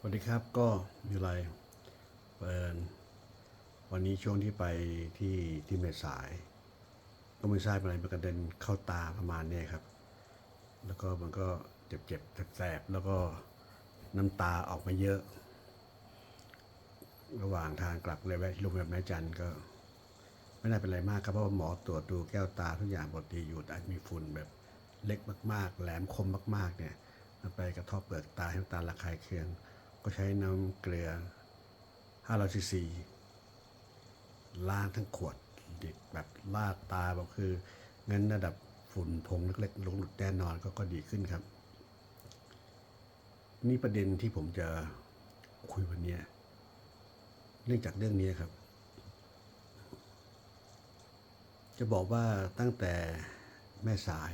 สวัสดีครับก็มีอะไรเปิดวันนี้ช่วงที่ไปที่ที่เมสาย ก็ไม่ทราบอะไรมันกระเด็นเข้าตาประมาณนี้ครับ แล้วก็มันก็เจ็บเจ็บๆแสบๆแล้วก็น้ำตาออกมาเยอะ ระหว่างทางกลับเลยแวะที่โรงพยาบาลแม่จันก็ ไม่น่าเป็นไรมากครับเพราะว่าหมอตรวจดูแก้วตาทุกอย่างปกติอยู่แต่อาจมีฝุ่นแบบเล็กมาก ๆ แหลมคมมาก ๆ เนี่ยมันไปกระทบเปลือกตาให้น้ำตาระคายเคือง ก็ใช้น้ำเกลือ500ซีซีล้างทั้งขวดดิบแบบลาดตาแบอกคืองั้นระดับฝุ่นผงเล็กๆลงหลุดแน่นอนก็ก็ดีขึ้นครับ นี่ประเด็นที่ผมจะคุยวันนี้เรื่องจากเรื่องนี้ครับ จะบอกว่าตั้งแต่แม่สาย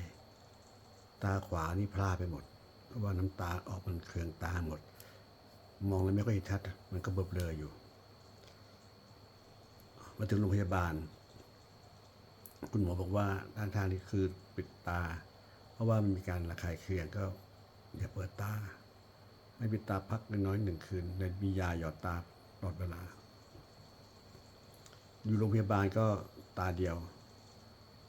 ตาขวานี่พลาดไปหมด เพราะว่าน้ำตาออกมันเคืองตาหมด มองแล้วไม่ค่อยชัด มันก็เบลอๆอยู่ มาถึงโรงพยาบาล คุณหมอบอกว่าด้านทางนี้คือปิดตา เพราะว่ามันมีการระคายเคืองก็อย่าเปิดตา ให้ปิดตาพักน้อยหนึ่งคืนในมียาหยอดตาตลอดเวลา อยู่โรงพยาบาลก็ตาเดียว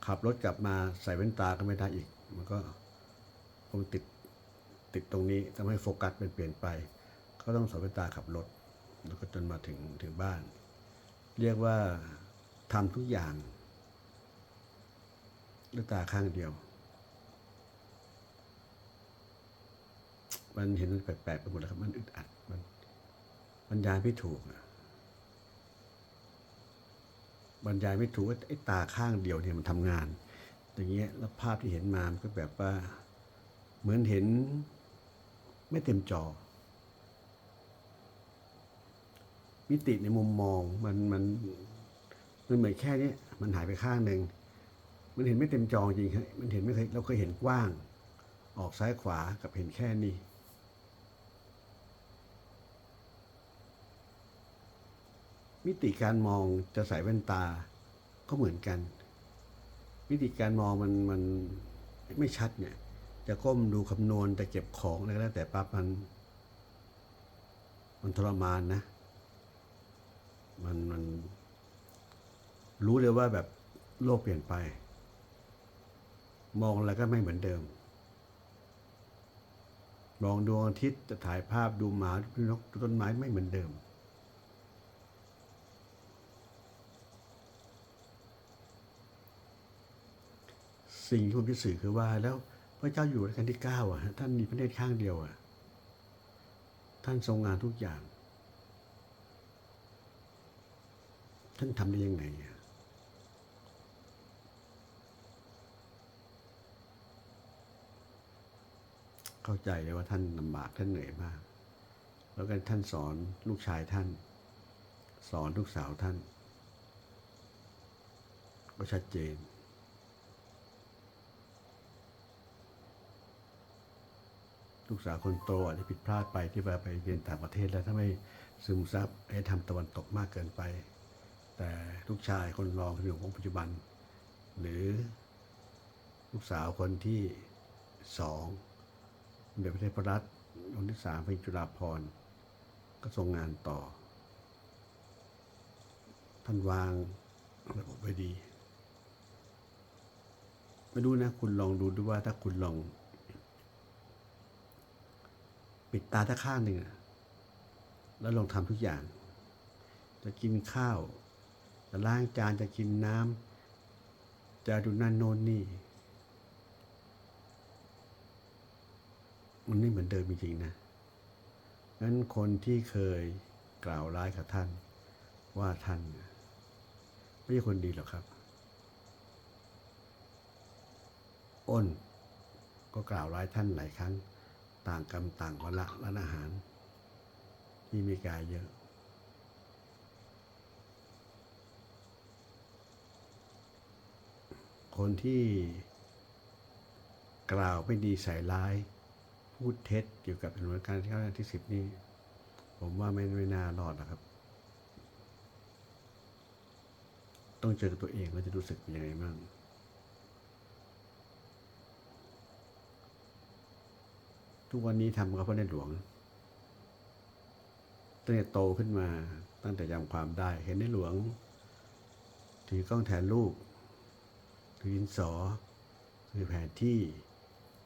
ขับรถกลับมาใส่แว่นตาก็ไม่ได้อีก มันก็คงติดติดตรงนี้ทำให้โฟกัสเป็นเปลี่ยนไป ก็ต้องส่แว่นตาขับรถ แล้วก็จนมาถึงถึงบ้าน เรียกว่าทำทุกอย่างด้วยตาข้างเดียว มันเห็นมันแปลกๆไปหมดแล้วครับ มันอึดอัด มันบรรยายไม่ถูกอะบรรยายไม่ถูกว่าไอ้ตาข้างเดียวเนี่ยมันทำงาน อย่างเงี้ยแล้วภาพที่เห็นมามันก็แบบว่า เหมือนเห็นไม่เต็มจอ มิติในมุมมองมันมันมันเหมือนแค่นี้มันหายไปข้างหนึ่งมันเห็นไม่เต็มจอจริงครับมันเห็นไม่เคยเราเคยเห็นกว้าง ออกซ้ายขวากับเห็นแค่นี้มิติการมองจะใส่แว่นตาก็เหมือนกัน มิติการมองมันมันไม่ชัดเนี่ย จะก้มดูคำนวณจะเก็บของอะไรก็แล้วแต่ปั๊บมัน มันทรมานนะ มันมัน รู้เลยว่าแบบโลกเปลี่ยนไป มองอะไรก็ไม่เหมือนเดิม มองดวงอาทิตย์จะถ่ายภาพดูหมาดูนกดูต้นไม้ไม่เหมือนเดิม สิ่งที่ผมจะสื่อคือว่าแล้วพระเจ้าอยู่รัชกาลที่เก้าอะท่านมีพระเนตรข้างเดียวอะท่านทรงงานทุกอย่าง ท่านทำได้ยังไงเข้าใจเลยว่าท่านลำบากท่านเหนื่อยมาก แล้วก็ท่านสอนลูกชายท่าน สอนลูกสาวท่าน ก็ชัดเจนลูกสาวคนโตอาจจะผิดพลาดไปที่ว่าไปเรียนต่างประเทศแล้วถ้าไม่ซึมซับให้ทำตะวันตกมากเกินไป แต่ลูกชายคนรองอยู่ของปัจจุบัน หรือลูกสาวคนที่สองเด็กประเทศพระรัตคนที่สามเป็นจุฬาภรณ์ก็ทรงงานต่อ ท่านวางระบบไว้ดี ไม่รู้นะคุณลองดูดูว่าถ้าคุณลอง ปิดตาถ้าข้างหนึ่งแล้วลองทำทุกอย่าง จะกินข้าว จะล้างจานจะกินน้ำจะดูนั่นโน่นนี่ มันไม่เหมือนเดิมจริงๆนะงั้นคนที่เคยกล่าวร้ายกับท่าน ว่าท่าน ไม่ใช่คนดีหรอกครับ อ้น ก็กล่าวร้ายท่านหลายครั้ง ต่างกรรมต่างวาระร้านอาหาร ที่มีกายเยอะ คนที่กล่าวไม่ดีใส่ร้าย พูดเท็จเกี่ยวกับสถานการณ์ที่เข้าที่สิบนี่ ผมว่าไม่ไม่น่ารอดนะครับ ต้องเจอกับตัวเองแล้วจะรู้สึกเป็นยังไงบ้างทุกวันนี้ทำกับพระในหลวงตั้งแต่โตขึ้นมาตั้งแต่จำความได้ เห็นในหลวงถือกล้องแทนลูก ถือดินสอถือแผนที่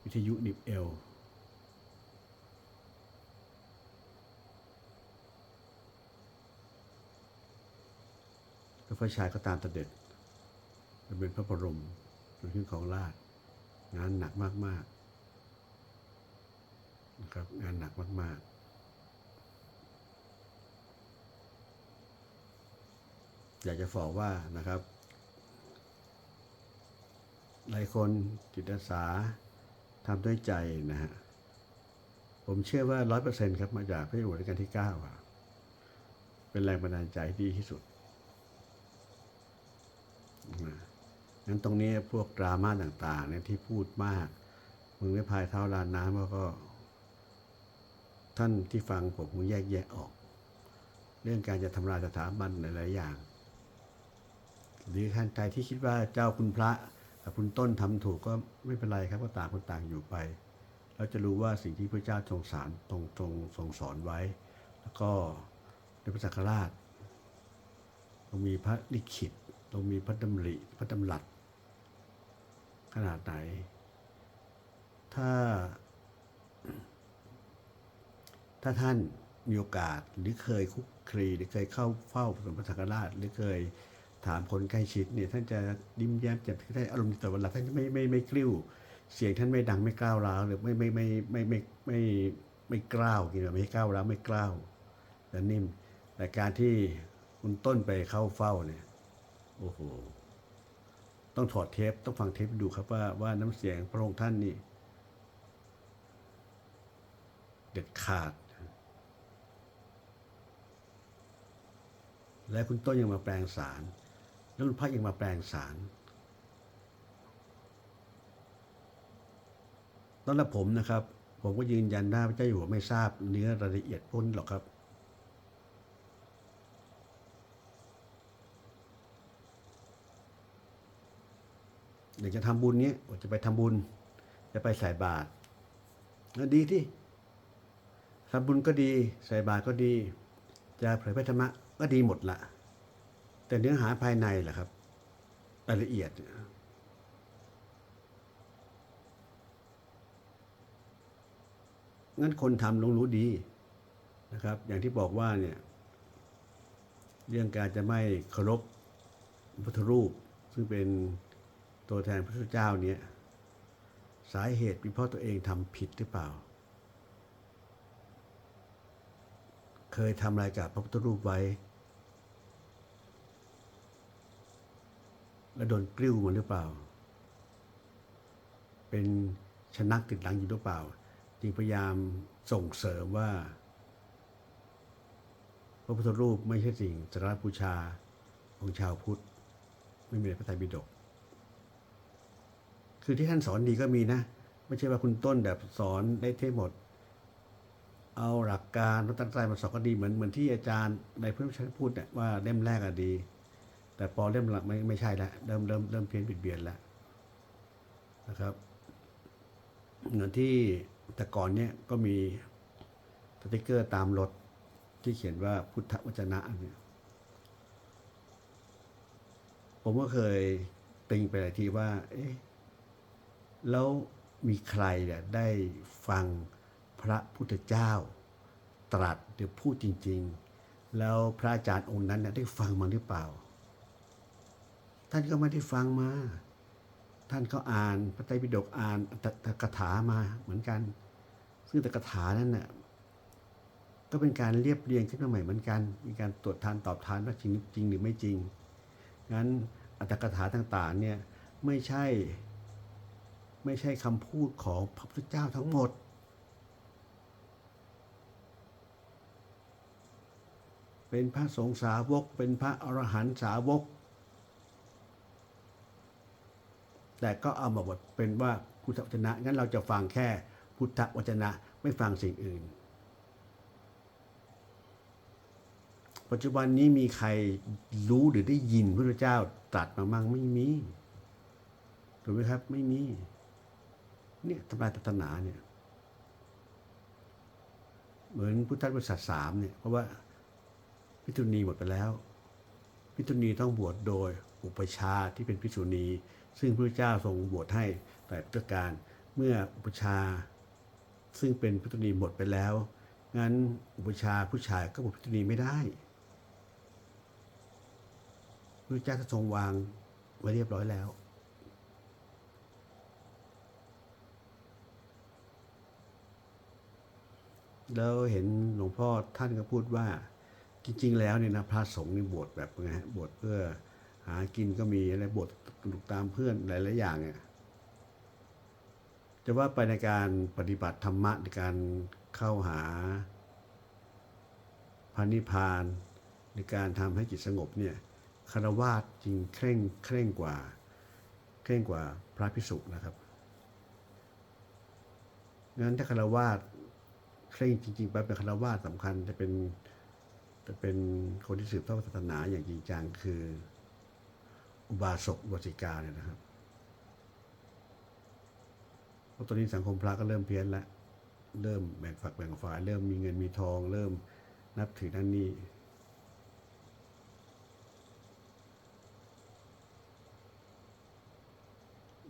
วิทยุนิบเอวแล้วพระชายก็ตามตะเด็ดมันเป็นพระบรมมันขึ้นของราชงานหนักมากๆนะครับงานหนักมาก ๆอยากจะบอกว่านะครับ หลายคนจิตอาสาทำด้วยใจนะฮะผมเชื่อว่าร้อยเปอร์เซ็นต์ครับมาจากพระอยู่หัวรัชกาลที่เก้าเป็นแรงบันดาลใจที่ดีที่สุดนะงั้นตรงนี้พวกดราม่าต่างๆเนี่ยที่พูดมาก มึงไม่พายเท้าลานน้ำแล้วก็ ท่านที่ฟังผมคงแยกแยะออก เรื่องการจะทำลายสถาบันหลายๆอย่าง หรือท่านใจที่คิดว่าเจ้าคุณพระ กับคุณต้นทำถูกก็ไม่เป็นไรครับก็ต่างคนต่างอยู่ไปเราจะรู้ว่าสิ่งที่พระเจ้าทรงสารตรงตรงทรงสอนไว้ แล้วก็ในพระสังฆราชต้องมีพระลิขิตต้องมีพระดำริพระดำรัสขนาดไหน ถ้า ถ้าท่านมีโอกาสหรือเคยคุกคลีหรือเคยเข้าเฝ้าสมพระสังฆราชหรือเคย ถามคนใกล้ชิดเนี่ยท่านจะยิ้มแย้มแจ่มใสได้อารมณ์ดีตลอดเวลาท่านไม่ไม่ไม่กลิ้ว เสียงท่านไม่ดังไม่กล้าวร้าวหรือไม่ไม่ไม่ไม่ไม่ไม่ไม่กล้าวกินแบบไม่กล้าวร้าวไม่กล้าวแต่นิ่มแต่การที่คุณต้นไปเข้าเฝ้าเนี่ยโอ้โหต้องถอดเทปต้องฟังเทปดูครับว่าว่าน้ำเสียงพระองค์ท่านนี่เด็ดขาด และคุณต้นยังมาแปลงสาร แล้วพักยังมาแปลงสารตอนรับผมนะครับ ผมก็ยืนยันได้พระเจ้าอยู่หัวไม่ทราบเนื้อรายละเอียดพวกนี้หรอกครับ อยากจะทำบุญเนี้ยจะไปทำบุญ จะไปใส่บาตรก็ดีที่ทำบุญก็ดี ใส่บาตรก็ดี จะเผยพระธรรมะก็ดีหมดละ แต่เนื้อหาภายในล่ะครับรายละเอียดงั้นคนทำลงรู้ดีนะครับ อย่างที่บอกว่าเนี่ย เรื่องการจะไม่เคารพพุทธรูป ซึ่งเป็นตัวแทนพระพุทธเจ้าเนี่ยสาเหตุเป็นเพราะตัวเองทำผิดหรือเปล่า เคยทำอะไรกับพระพุทธรูปไว้ แล้วโดนกลิ้วมันหรือเปล่า เป็นชนักติดหลังอยู่หรือเปล่า จึงพยายามส่งเสริมว่า พระพุทธรูปไม่ใช่สิ่งสารบูชาของชาวพุทธ ไม่มีในพระไตรปิฎกคือที่ท่านสอนดีก็มีนะ ไม่ใช่ว่าคุณต้นแบบสอนได้เทหมด เอาหลักการรัตนตรัยมาสอนก็ดีเหมือนเหมือนที่อาจารย์ในพุทธชันพูดเนี่ยว่าเล่มแรกอะดี แต่พอเล่มหลังไม่ไม่ใช่แล้วเริ่มเริ่มเริ่มเพี้ยนบิดเบียนแล้วนะครับเหมือนที่แต่ก่อนเนี่ยก็มีสติกเกอร์ตามรถที่เขียนว่าพุทธวจนะเนี่ยผมก็เคยติงไปหลายทีว่า เอ๊ะ แล้วมีใครเนี่ยได้ฟังพระพุทธเจ้า ตรัสหรือพูดจริง ๆ แล้วพระอาจารย์องค์นั้นเนี่ยได้ฟังมาหรือเปล่า ท่านก็ไม่ได้ฟังมา ท่านก็อ่านพระไตรปิฎกอ่านตตกถามาเหมือนกัน ซึ่งตะกถานั้นน่ะก็เป็นการเรียบเรียงขึ้นมาใหม่เหมือนกัน มีการตรวจทานตอบทานว่าจริงจริงหรือไม่จริง งั้นอัตถกถาต่างๆเนี่ยไม่ใช่ไม่ใช่คำพูดของพระพุทธเจ้าทั้งหมด เป็นพระสงฆ์สาวก เป็นพระอรหันตสาวก แต่ก็เอามาบทเป็นว่าพุทธวจนะงั้นเราจะฟังแค่พุทธวจนะไม่ฟังสิ่งอื่น ปัจจุบันนี้มีใครรู้หรือได้ยินพระพุทธเจ้าตรัสมามั่งไม่มีถูกไหมครับไม่มีเนี่ยทำลายศาสนาเนี่ยเหมือนพุทธบริษัทสามเนี่ยเพราะว่าพิจุณีหมดไปแล้ว พิจุณีต้องบวชโดยอุปชาที่เป็นพิจุณี ซึ่งพระเจ้าทรงบวชให้แต่ประการเมื่ออุปชา ซึ่งเป็นพิจุณีหมดไปแล้ว งั้นอุปชาผู้ชายก็บวชพิจุณีไม่ได้พระเจ้าทรงวางไว้เรียบร้อยแล้วแล้วเห็นหลวงพ่อท่านก็พูดว่าจริง ๆ แล้วเนี่ยนะพระสงฆ์นี่บวชแบบไงฮะบวชเพื่อากินก็มีอะไรบวชตามเพื่อนหลายๆอย่างเนี่ยจะว่าไปในการปฏิบัติธรรมะในการเข้าหาพระนิพพานในการทำให้จิตสงบเนี่ยคารวาสจริงเคร่งเคร่งกว่า เคร่งกว่าพระพิสุนะครับงั้นถ้าคารวาสเคร่งจริงๆไปเป็นคารวาสสำคัญจะเป็นจะเป็นคนที่สืบทอดศาสนาอย่างจริงจังคือ อุบาสกอุบาสิกาเนี่ยนะครับเพราะตอนนี้สังคมพระก็เริ่มเพี้ยนแล้วเริ่มแบ่งฝักแบ่งฝ่าย เริ่มมีเงินมีทอง เริ่มนับถือนั่นนี่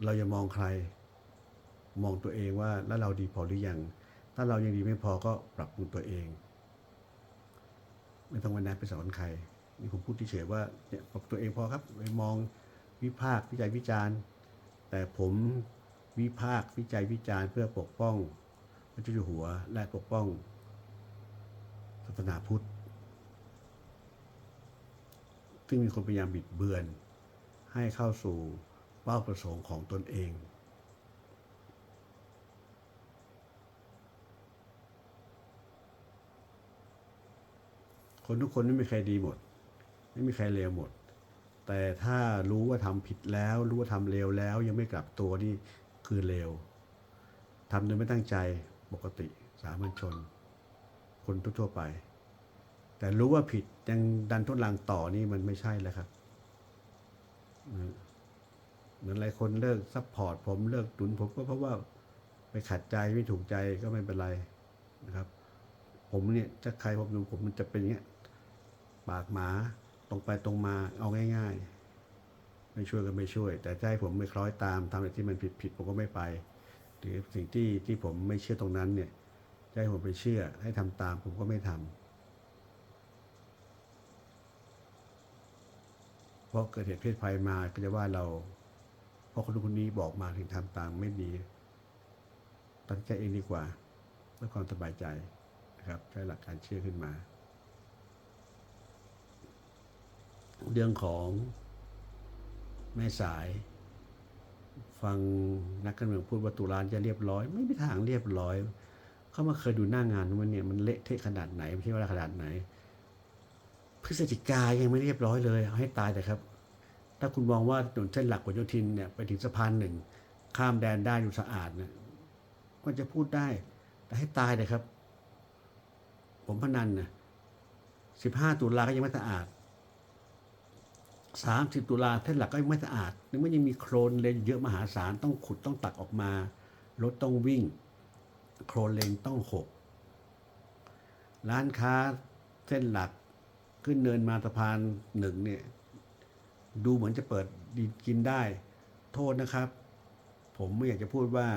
เราอย่ามองใคร มองตัวเองว่าแล้วเราดีพอหรือยัง ถ้าเรายังดีไม่พอก็ปรับปรุงตัวเอง ไม่ต้องมาแนะไปสอนใคร นี่ผมพูดเฉยๆว่าเนี่ยปรับตัวเองพอครับไปมองวิพากษ์วิจัยวิจารณ์ แต่ผมวิพากษ์วิจัยวิจารณ์เพื่อปกป้องพระเจ้าอยู่หัวและปกป้องศาสนาพุทธ ซึ่งมีคนพยายามบิดเบือน ให้เข้าสู่เป้าประสงค์ของตนเองคนทุกคนไม่มีใครดีหมด ไม่มีใครเลวหมด แต่ถ้ารู้ว่าทำผิดแล้ว รู้ว่าทำเลวแล้ว ยังไม่กลับตัวนี่คือเลวทำโดยไม่ตั้งใจปกติสามัญชน คนทั่วไป แต่รู้ว่าผิดยังดันทุลังต่อนี่มันไม่ใช่แล้วครับเหมือนหลายคนเลิกซัพพอร์ตผมเลิกตุนผมก็เพราะว่าไปขัดใจไม่ถูกใจก็ไม่เป็นไรนะครับ ผมเนี่ยจะใครผมดูผมมันจะเป็นอย่างเงี้ยปากหมา ตรงไปตรงมาเอาง่าย ๆ ไม่ช่วยก็ไม่ช่วย แต่ให้ผมไม่คล้อยตามทำอะไรที่มันผิดผิดผมก็ไม่ไป หรือสิ่งที่ที่ผมไม่เชื่อตรงนั้นเนี่ยให้ผมไปเชื่อให้ทำตามผมก็ไม่ทำเพราะเกิดเหตุเพศภัยมาก็จะว่าเราเพราะคนนู้นคนนี้บอกมาถึงทำตามไม่ดีตัดใจเองดีกว่าเพื่อความสบายใจนะครับใช้หลักการเชื่อขึ้นมา เรื่องของแม่สาย ฟังนักการเมืองพูดว่าตุลาจะเรียบร้อย ไม่มีทางเรียบร้อย เขามาเคยดูหน้างานมันเนี่ยมันเละเทะขนาดไหนไม่ใช่ว่าขนาดไหน พฤศจิกายังไม่เรียบร้อยเลยเอาให้ตายแต่ครับ ถ้าคุณมองว่าถนนเส้นหลักของโยธินเนี่ยไปถึงสะพานหนึ่งข้ามแดนได้อยู่สะอาดเนี่ยก็จะพูดได้ แต่ให้ตายเลยครับ ผมพนันนะสิบห้าตุลาก็ยังไม่สะอาด สามสิบตุลาเส้นหลักก็ยังไม่สะอาดนึกว่ายังมีโครนเลนเยอะมหาศาลต้องขุดต้องตักออกมารถต้องวิ่ง โครนเลนต้องหกร้านค้าเส้นหลักขึ้นเนินมาสะพานหนึ่งเนี่ยดูเหมือนจะเปิดดีกินได้ โทษนะครับ ผมไม่อยากจะพูดว่า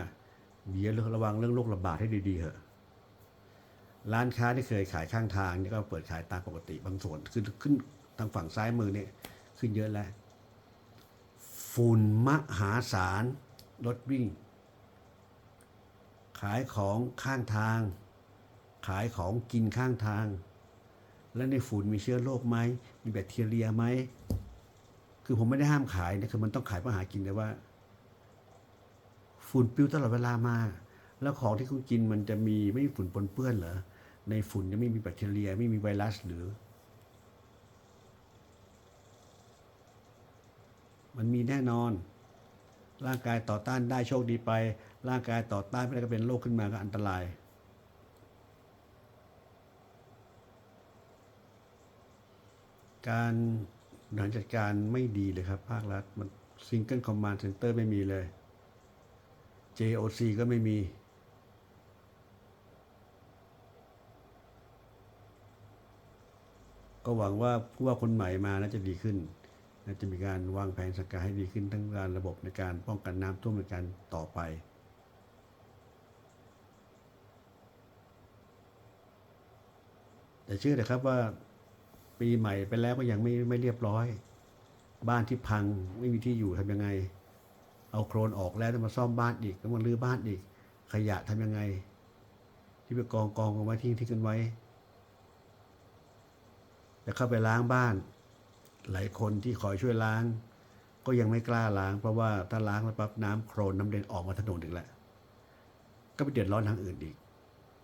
เดี๋ยวระวังเรื่องโรคระบาดให้ดีๆเถอะร้านค้าที่เคยขายข้างทางนี่ก็เปิดขายตามปกติบางส่วนคือขึ้นทางฝั่งซ้ายมือเนี่ย ขึ้นเยอะแล้ว ฝุ่นมหาศาลรถวิ่ง ขายของข้างทาง ขายของกินข้างทาง แล้วในฝุ่นมีเชื้อโรคไหม มีแบคทีเรียไหม คือผมไม่ได้ห้ามขายนะคือมันต้องขายเพื่อหากินแต่ว่า ฝุ่นปลิวตลอดเวลามา แล้วของที่คุณกินมันจะมีไม่มีฝุ่นปนเปื้อนเหรอในฝุ่นจะไม่มีแบคทีเรียไม่มีไวรัสหรือ มันมีแน่นอน ร่างกายต่อต้านได้โชคดีไป ร่างกายต่อต้านไม่ได้ก็เป็นโรคขึ้นมาก็อันตราย การบริหารจัดการไม่ดีเลยครับ ภาครัฐมันซิงเกิลคอมมานด์เซ็นเตอร์ไม่มีเลย JOC ก็ไม่มีก็หวังว่าผู้ว่าคนใหม่มาน่าจะดีขึ้น จะมีการวางแผนสังการให้ดีขึ้นทั้งการระบบในการป้องกันน้ำท่วมในการต่อไป แต่เชื่อเถอะครับว่าปีใหม่ไปแล้วก็ยังไม่ไม่เรียบร้อย บ้านที่พังไม่มีที่อยู่ทำยังไง เอาโครนออกแล้วต้องมาซ่อมบ้านอีกต้องมารื้อบ้านอีก ขยะทำยังไง ที่ไปกองกองกันไว้ทิ้งทิ้งกันไว้จะเข้าไปล้างบ้าน หลายคนที่คอยช่วยล้าง ก็ยังไม่กล้าล้าง เพราะว่าถ้าล้างแล้วปั๊บน้ำโครนน้ำเด่นออกมาถนนอีกแล้วก็ไปเดือดร้อนทางอื่นอีก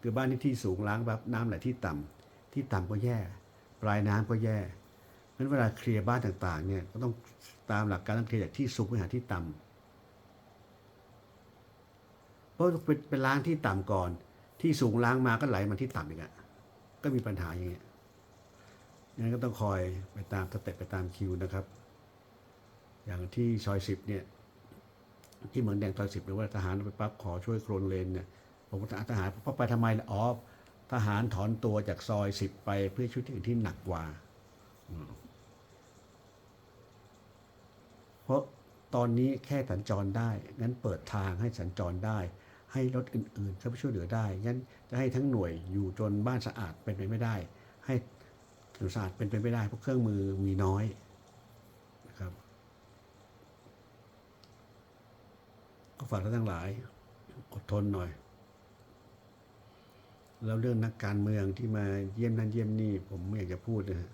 คือบ้านที่ที่สูงล้างปั๊บน้ำไหลที่ต่ำที่ต่ำก็แย่ ปลายน้ำก็แย่เพราะฉะนั้นเวลาเคลียร์บ้านต่างๆเนี่ยก็ต้องตามหลักการต้องเคลียร์จากที่สูงไปหาที่ต่ำเพราะไปไปล้างที่ต่ำก่อน ที่สูงล้างมาก็ไหลมาที่ต่ำอีกอะก็มีปัญหาอย่างเงี้ย งั้นก็ต้องคอยไปตามสเต็ปไปตามคิวนะครับ อย่างที่ซอยสิบเนี่ย ที่เหมืองแดงซอยสิบหรือว่าทหารไปปั๊บขอช่วยโครนเลนเนี่ยผมก็ถามทหารเพราะไปทำไมล่ะอ๋อทหารถอนตัวจากซอยสิบไปเพื่อชุดที่อื่นที่หนักกว่า เพราะตอนนี้แค่สัญจรได้ งั้นเปิดทางให้สัญจรได้ ให้รถอื่นๆเข้าไปช่วยเหลือได้ งั้นจะให้ทั้งหน่วยอยู่จนบ้านสะอาดเป็นไปไม่ได้ ให้ ถนนสะอาดเป็นไปไม่ได้เพราะเครื่องมือมีน้อยนะครับ ก็ฝากท่านทั้งหลาย อดทนหน่อย แล้วเรื่องนักการเมืองที่มาเยี่ยมนั่นเยี่ยมนี่ ผมไม่อยากจะพูดนะฮะ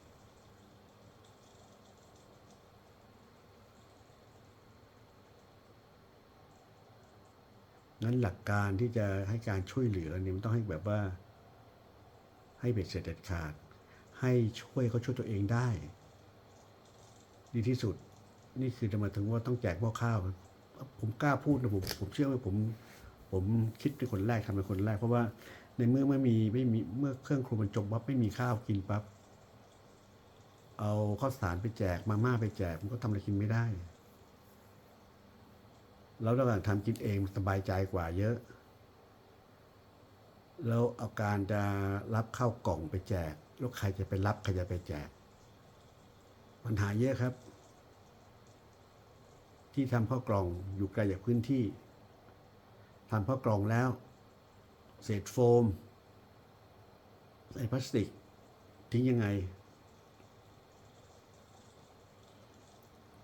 นั้นหลักการที่จะให้การช่วยเหลือเนี่ยมันต้องให้แบบว่าให้เบ็ดเสร็จเด็ดขาด ให้ช่วยเขาช่วยตัวเองได้ ดีที่สุด นี่คือจะมาถึงว่าต้องแจกหม้อข้าว ผมกล้าพูดนะผมผมเชื่อว่าผมผมคิดเป็นคนแรกทำเป็นคนแรก เพราะว่าในเมื่อไม่มีไม่มีเมื่อเครื่องครัวมันจมปั๊บไม่มีข้าวกินปั๊บเอาข้าวสารไปแจกมาม่าไปแจกมันก็ทำอะไรกินไม่ได้ แล้วระหว่างทำกินเองสบายใจกว่าเยอะ แล้วเอาการจะรับเข้ากล่องไปแจก แล้วใครจะไปรับใครจะไปแจก ปัญหาเยอะครับ ที่ทำข้าวกล่องอยู่ไกลจากพื้นที่ทำข้าวกล่องแล้ว เศษโฟมใส่พลาสติก ทิ้งยังไง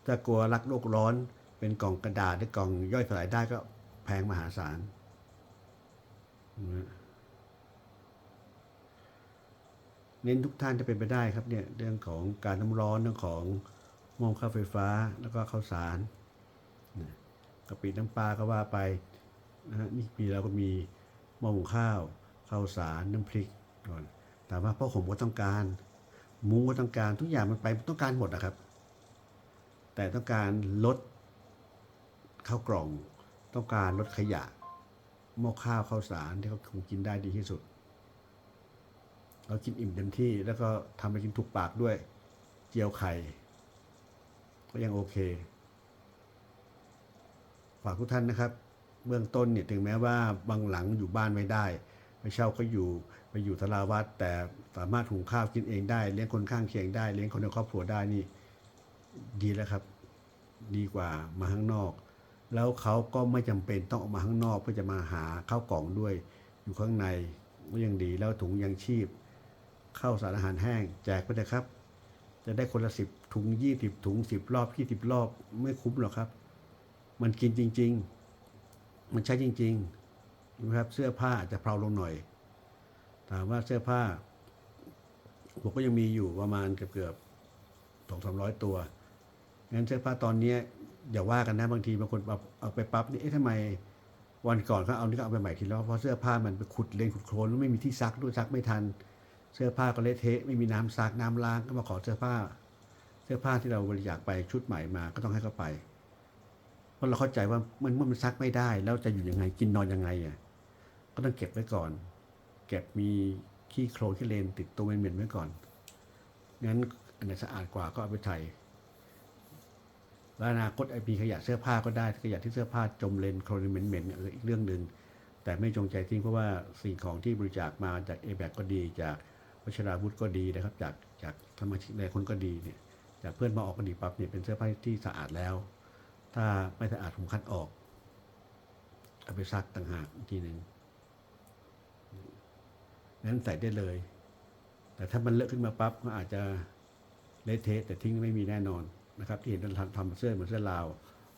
ถ้ากลัวรักโลกร้อนเป็นกล่องกระดาษหรือกล่องย่อยสลายได้ก็แพงมหาศาลนะ เน้นทุกท่านจะเป็นไปได้ครับเนี่ยเรื่องของการน้ำร้อนเรื่องของหม้อข้าวไฟฟ้าแล้วก็ข้าวสารนะกะปิน้ำปลาก็ว่าไปนะฮะนี่ปีเราก็มีหม้อหุงข้าวข้าวสารน้ำพริกก่อนแต่ว่าพ่อผมก็ต้องการหมูก็ต้องการทุกอย่างมันไปต้องการหมดนะครับ แต่ต้องการลดข้าวกล่อง ต้องการลดขยะหม้อข้าวข้าวสารที่เขาคงกินได้ดีที่สุด เรากินอิ่มเต็มที่ แล้วก็ทำไปกินถูกปากด้วย เจียวไข่ ก็ยังโอเค ฝากทุกท่านนะครับ เบื้องต้นเนี่ยถึงแม้ว่าบางหลังอยู่บ้านไม่ได้ไปเช่าก็อยู่ไปอยู่ทราวัดแต่สามารถหุงข้าวกินเองได้เลี้ยงคนข้างเคียงได้เลี้ยงคนในครอบครัวได้นี่ ดีแล้วครับ ดีกว่ามาข้างนอก แล้วเขาก็ไม่จำเป็นต้องออกมาข้างนอกเพื่อจะมาหาข้าวกล่องด้วย อยู่ข้างในก็ยังดีแล้วถุงยังชีพ ข้าวสารอาหารแห้งแจกไปเลยครับ จะได้คนละสิบถุงยี่สิบถุงสิบรอบยี่สิบรอบไม่คุ้มหรอกครับ มันกินจริง ๆ มันใช้จริงๆนะครับ เสื้อผ้าอาจจะเพลาลงหน่อย ถามว่าเสื้อผ้าผมก็ยังมีอยู่ประมาณเกือบๆสองสามร้อยตัวงั้นเสื้อผ้าตอนนี้อย่าว่ากันนะบางทีบางคนเอาเอาไปปั๊บนี่เอ๊ะทำไมวันก่อนเขาเอานี่ก็เอาไปใหม่ทีแล้วเพราะเสื้อผ้ามันไปขุดเลนขุดโคลนแล้วไม่มีที่ซักด้วยซักไม่ทัน เสื้อผ้าก็เละเทะไม่มีน้ำซักน้ำล้างก็มาขอเสื้อผ้า เสื้อผ้าที่เราบริจาคไปชุดใหม่มาก็ต้องให้เขาไป เพราะเราเข้าใจว่ามันเมื่อมันซักไม่ได้ แล้วจะอยู่ยังไงกินนอนยังไงอะก็ต้องเก็บไว้ก่อน เก็บมีขี้โคลนขี้เลนติดตัวเหม็นๆไว้ก่อนงั้นอันไหนสะอาดกว่าก็เอาไปใส่แล้วอนาคตไอพีขยะเสื้อผ้าก็ได้ขยะที่เสื้อผ้าจมเลนโคลนเหม็นๆเอออีกเรื่องหนึ่งแต่ไม่จงใจทิ้งเพราะว่าสิ่งของที่บริจาคมาจากเอแบกก็ดีจาก วชราวุธก็ดีนะครับ จากจากสมาชิกหลายคนก็ดีเนี่ยจากเพื่อนมาออกก็ดีปั๊บเนี่ยเป็นเสื้อผ้าที่สะอาดแล้ว ถ้าไม่สะอาดผมคัดออกเอาไปซักต่างหากอีกทีหนึ่งนั้นใส่ได้เลย แต่ถ้ามันเลอะขึ้นมาปั๊บก็อาจจะเละเทะแต่ทิ้งไม่มีแน่นอนนะครับ ที่เห็นทำทำเสื้อเหมือนเสื้อลาว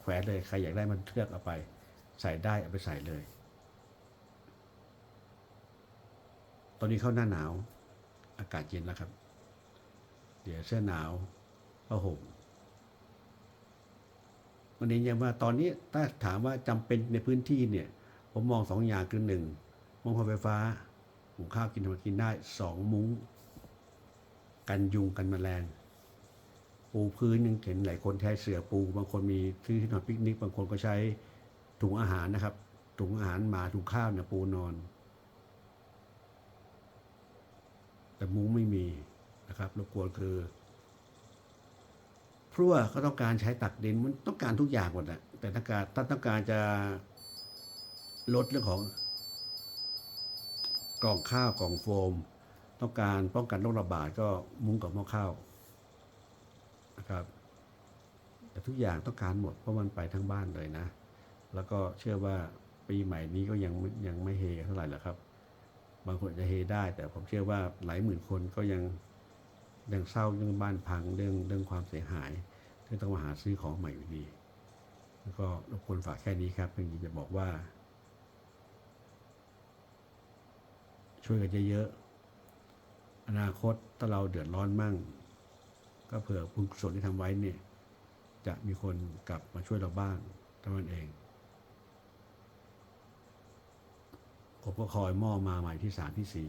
แขวนเลยใครอยากได้มันเลือกเอาไป ใส่ได้เอาไปใส่เลย ตอนนี้เข้าหน้าหนาว อากาศเย็นแล้วครับ เดี๋ยวเสื้อหนาวผ้าห่มวันนี้ยังว่าตอนนี้ถ้าถามว่าจำเป็นในพื้นที่เนี่ย ผมมองสองอย่างคือหนึ่งมองไฟฟ้าหุงข้าวกินทำกินได้สองมุ้ง กันยุงกันแมลง ปูพื้นยังเห็นหลายคนใช้เสื่อปู บางคนมีซื้อที่นอนปิกนิกบางคนก็ใช้ถุงอาหารนะครับถุงอาหารหมาถุงข้าวเนี่ยปูนอน แต่มุ้งไม่มีนะครับรบกวนคือพรั่วก็ต้องการใช้ตักดินมันต้องการทุกอย่างหมดอะแต่ถ้าการถ้าต้องการจะลดเรื่องของกล่องข้าวกล่องโฟม ต้องการป้องกันโรคระบาดก็มุ้งกับหม้อข้าวนะครับแต่ทุกอย่างต้องการหมดเพราะมันไปทั้งบ้านเลยนะ แล้วก็เชื่อว่าปีใหม่นี้ก็ยังยังไม่เฮเท่าไหร่หรอกครับ บางคนจจะเฮได้ แต่ผมเชื่อว่าหลายหมื่นคนก็ยังยังเศร้าเรื่องบ้านพังเรื่องเรื่องความเสียหายที่ต้องมาหาซื้อของใหม่อยู่ดีแล้วก็รบกวนฝากแค่นี้ครับเพียงจะบอกว่า ช่วยกันเยอะๆอนาคตถ้าเราเดือดร้อนมั่ง ก็เผื่อบุญกุศลที่ทำไว้เนี่ย จะมีคนกลับมาช่วยเราบ้างเท่านั้นเอง ผมก็คอยหม้อมาใหม่ที่สามที่สี่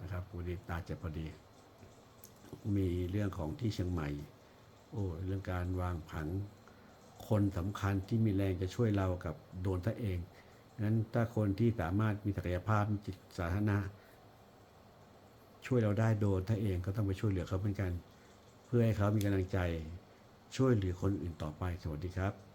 นะครับวันนี้ตาเจ็บพอดี มีเรื่องของที่เชียงใหม่ โอ้เรื่องการวางผังคนสำคัญที่มีแรงจะช่วยเรากับโดนท่าเองงั้นถ้าคนที่สามารถมีศักยภาพจิตสาธารณะช่วยเราได้โดนท่าเองก็ต้องไปช่วยเหลือเขาเหมือนกัน เพื่อให้เขามีกำลังใจช่วยเหลือคนอื่นต่อไปสวัสดีครับ